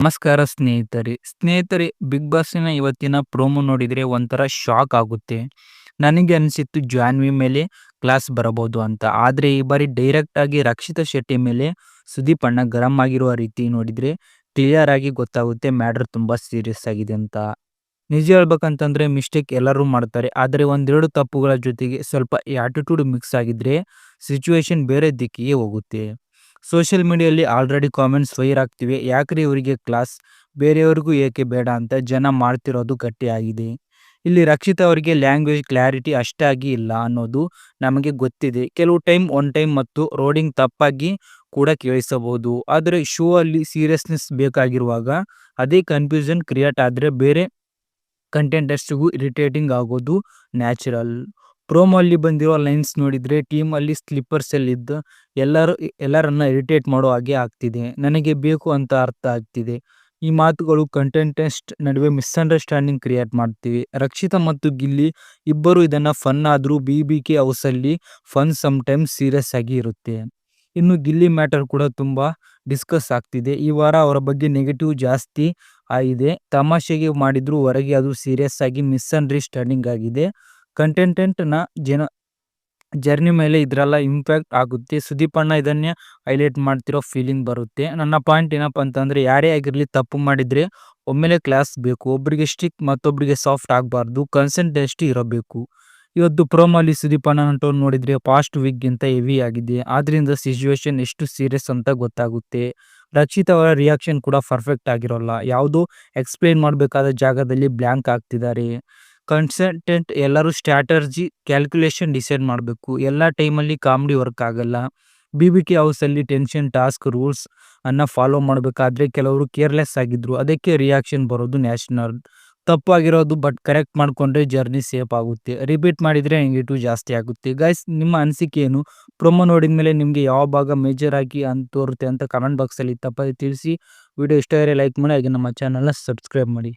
ನಮಸ್ಕಾರ ಸ್ನೇಹಿತರೆ. ಸ್ನೇಹಿತರೆ ಬಿಗ್ ಬಾಸ್ನ ಇವತ್ತಿನ ಪ್ರೋಮೋ ನೋಡಿದರೆ ಒಂಥರ ಶಾಕ್ ಆಗುತ್ತೆ. ನನಗೆ ಅನಿಸಿತ್ತು ಜಾನ್ವಿ ಮೇಲೆ ಕ್ಲಾಸ್ ಬರಬಹುದು ಅಂತ. ಆದರೆ ಈ ಬಾರಿ ಡೈರೆಕ್ಟ್ ಆಗಿ ರಕ್ಷಿತಾ ಶೆಟ್ಟಿ ಮೇಲೆ ಸುದೀಪ್ ಅಣ್ಣ ಗರಂ ಆಗಿರುವ ರೀತಿ ನೋಡಿದರೆ ಕ್ಲಿಯರ್ ಆಗಿ ಗೊತ್ತಾಗುತ್ತೆ ಮ್ಯಾಟರ್ ತುಂಬ ಸೀರಿಯಸ್ ಆಗಿದೆ ಅಂತ. ನಿಜ ಹೇಳ್ಬೇಕಂತಂದ್ರೆ ಮಿಸ್ಟೇಕ್ ಎಲ್ಲರೂ ಮಾಡ್ತಾರೆ. ಆದರೆ ಒಂದೆರಡು ತಪ್ಪುಗಳ ಜೊತೆಗೆ ಸ್ವಲ್ಪ ಆ್ಯಟಿಟ್ಯೂಡ್ ಮಿಕ್ಸ್ ಆಗಿದ್ರೆ ಸಿಚುವೇಶನ್ ಬೇರೆ ದಿಕ್ಕಿಗೆ ಹೋಗುತ್ತೆ. ಸೋಷಿಯಲ್ ಮೀಡಿಯಲ್ಲಿ ಆಲ್ರೆಡಿ ಕಾಮೆಂಟ್ಸ್ ವೈರ್ ಆಗ್ತಿವೆ. ಯಾಕ್ರಿ ಇವರಿಗೆ ಕ್ಲಾಸ್? ಬೇರೆಯವ್ರಿಗೂ ಏಕೆ ಬೇಡ ಅಂತ ಜನ ಮಾಡ್ತಿರೋದು ಗಟ್ಟಿಯಾಗಿದೆ ಇಲ್ಲಿ ರಕ್ಷಿತ್ ಅವರಿಗೆ ಲ್ಯಾಂಗ್ವೇಜ್ ಕ್ಲಾರಿಟಿ ಅಷ್ಟಾಗಿ ಇಲ್ಲ ಅನ್ನೋದು ನಮಗೆ ಗೊತ್ತಿದೆ. ಕೆಲವು ಟೈಮ್ ಒನ್ ಟೈಮ್ ಮತ್ತು ರೋಡಿಂಗ್ ತಪ್ಪಾಗಿ ಕೂಡ ಕೇಳಿಸಬಹುದು. ಆದರೆ ಶೋ ಅಲ್ಲಿ ಸೀರಿಯಸ್ನೆಸ್ ಬೇಕಾಗಿರುವಾಗ ಅದೇ ಕನ್ಫ್ಯೂಷನ್ ಕ್ರಿಯೇಟ್ ಆದರೆ ಬೇರೆ ಕಂಟೆಂಟರ್ಸ್ಗೂ ಇರಿಟೇಟಿಂಗ್ ಆಗೋದು ನ್ಯಾಚುರಲ್. ಪ್ರೋಮೋ ಅಲ್ಲಿ ಬಂದಿರೋ ಲೈನ್ಸ್ ನೋಡಿದ್ರೆ ಟೀಮ್ ಅಲ್ಲಿ ಸ್ಲಿಪ್ಪರ್ಸ್ ಅಲ್ಲಿ ಇದ್ದ ಎಲ್ಲರೂ ಎಲ್ಲರನ್ನ ಇರಿಟೇಟ್ ಮಾಡೋ ಹಾಗೆ ಆಗ್ತಿದೆ. ನನಗೆ ಬೇಕು ಅಂತ ಅರ್ಥ ಆಗ್ತಿದೆ. ಈ ಮಾತುಗಳು ಕಂಟೆಂಟೆಸ್ಟ್ ನಡುವೆ ಮಿಸ್ಅಂಡರ್ಸ್ಟ್ಯಾಂಡಿಂಗ್ ಕ್ರಿಯೇಟ್ ಮಾಡ್ತೀವಿ. ರಕ್ಷಿತಾ ಮತ್ತು ಗಿಲ್ಲಿ ಇಬ್ಬರು ಇದನ್ನ ಫನ್ ಆದರೂ ಬಿ ಬಿ ಕೆ ಹೌಸ್ ಅಲ್ಲಿ ಫನ್ ಸಮ್ ಟೈಮ್ಸ್ ಸೀರಿಯಸ್ ಆಗಿ ಇರುತ್ತೆ. ಇನ್ನು ಗಿಲ್ಲಿ ಮ್ಯಾಟರ್ ಕೂಡ ತುಂಬ ಡಿಸ್ಕಸ್ ಆಗ್ತಿದೆ. ಈ ವಾರ ಅವರ ಬಗ್ಗೆ ನೆಗೆಟಿವ್ ಜಾಸ್ತಿ ಆಗಿದೆ. ತಮಾಷೆಗೆ ಮಾಡಿದ್ರು ಹೊರಗೆ ಅದು ಸೀರಿಯಸ್ ಆಗಿ ಮಿಸ್ಅಂಡರ್ಸ್ಟ್ಯಾಂಡಿಂಗ್ ಆಗಿದೆ. ಕಂಟೆಂಟೆಂಟ್ನ ಜನ, ಜರ್ನಿ ಮೇಲೆ ಇದ್ರೆಲ್ಲ ಇಂಪ್ಯಾಕ್ಟ್ ಆಗುತ್ತೆ. ಸುದೀಪ್ ಅಣ್ಣ ಇದನ್ನೇ ಹೈಲೈಟ್ ಮಾಡ್ತಿರೋ ಫೀಲಿಂಗ್ ಬರುತ್ತೆ. ನನ್ನ ಪಾಯಿಂಟ್ ಏನಪ್ಪ ಅಂತಂದ್ರೆ, ಯಾರೇ ಆಗಿರಲಿ ತಪ್ಪು ಮಾಡಿದ್ರೆ ಒಮ್ಮೆಲೆ ಕ್ಲಾಸ್ ಬೇಕು. ಒಬ್ಬರಿಗೆ ಸ್ಟಿಕ್ ಮತ್ತೊಬ್ಬರಿಗೆ ಸಾಫ್ಟ್ ಆಗಬಾರ್ದು. ಕನ್ಸೆಂಟ್ ಎಷ್ಟು ಇರಬೇಕು? ಇವತ್ತು ಪ್ರೋಮಲ್ಲಿ ಸುದೀಪ್ ಅಣ್ಣ ಟೋನ್ ನೋಡಿದ್ರೆ ಪಾಸ್ಟ್ ವೀಕ್ಗಿಂತ ಹೆವಿ ಆಗಿದೆ. ಆದ್ರಿಂದ ಸಿಚುವೇಶನ್ ಎಷ್ಟು ಸೀರಿಯಸ್ ಅಂತ ಗೊತ್ತಾಗುತ್ತೆ. ರಕ್ಷಿತ್ ಅವರ ರಿಯಾಕ್ಷನ್ ಕೂಡ ಪರ್ಫೆಕ್ಟ್ ಆಗಿರೋಲ್ಲ. ಯಾವುದೋ ಎಕ್ಸ್ಪ್ಲೇನ್ ಮಾಡಬೇಕಾದ ಜಾಗದಲ್ಲಿ ಬ್ಲ್ಯಾಂಕ್ ಆಗ್ತಿದ್ದಾರೆ. ಕನ್ಸಲ್ಟೆಂಟ್ ಎಲ್ಲರೂ ಸ್ಟ್ರಾಟರ್ಜಿ ಕ್ಯಾಲ್ಕುಲೇಷನ್ ಡಿಸೈಡ್ ಮಾಡಬೇಕು. ಎಲ್ಲ ಟೈಮಲ್ಲಿ ಕಾಮಿಡಿ ವರ್ಕ್ ಆಗಲ್ಲ. ಬಿ ಬಿ ಕೆ ಹೌಸಲ್ಲಿ ಟೆನ್ಷನ್ ಟಾಸ್ಕ್ ರೂಲ್ಸ್ ಅನ್ನ ಫಾಲೋ ಮಾಡಬೇಕಾದ್ರೆ ಕೆಲವರು ಕೇರ್ಲೆಸ್ ಆಗಿದ್ರು. ಅದಕ್ಕೆ ರಿಯಾಕ್ಷನ್ ಬರೋದು ನ್ಯಾಷನಲ್ ತಪ್ಪಾಗಿರೋದು ಬಟ್ ಕರೆಕ್ಟ್ ಮಾಡಿಕೊಂಡ್ರೆ ಜರ್ನಿ ಸೇಫ್ ಆಗುತ್ತೆ. ರಿಪೀಟ್ ಮಾಡಿದರೆ ನೆಗೆಟಿವ್ ಜಾಸ್ತಿ ಆಗುತ್ತೆ. ಗೈಸ್ ನಿಮ್ಮ ಅನಿಸಿಕೆ ಏನು? ಪ್ರೊಮೋ ನೋಡಿದ ಮೇಲೆ ನಿಮಗೆ ಯಾವ ಭಾಗ ಮೇಜರ್ ಆಗಿ ಅಂತ ತೋರುತ್ತೆ ಅಂತ ಕಮೆಂಟ್ ಬಾಕ್ಸಲ್ಲಿ ತಪ್ಪದೆ ತಿಳಿಸಿ. ವಿಡಿಯೋ ಇಷ್ಟ ಲೈಕ್ ಮಾಡಿ, ಹಾಗೆ ನಮ್ಮ ಚಾನಲ್ನ ಸಬ್ಸ್ಕ್ರೈಬ್ ಮಾಡಿ.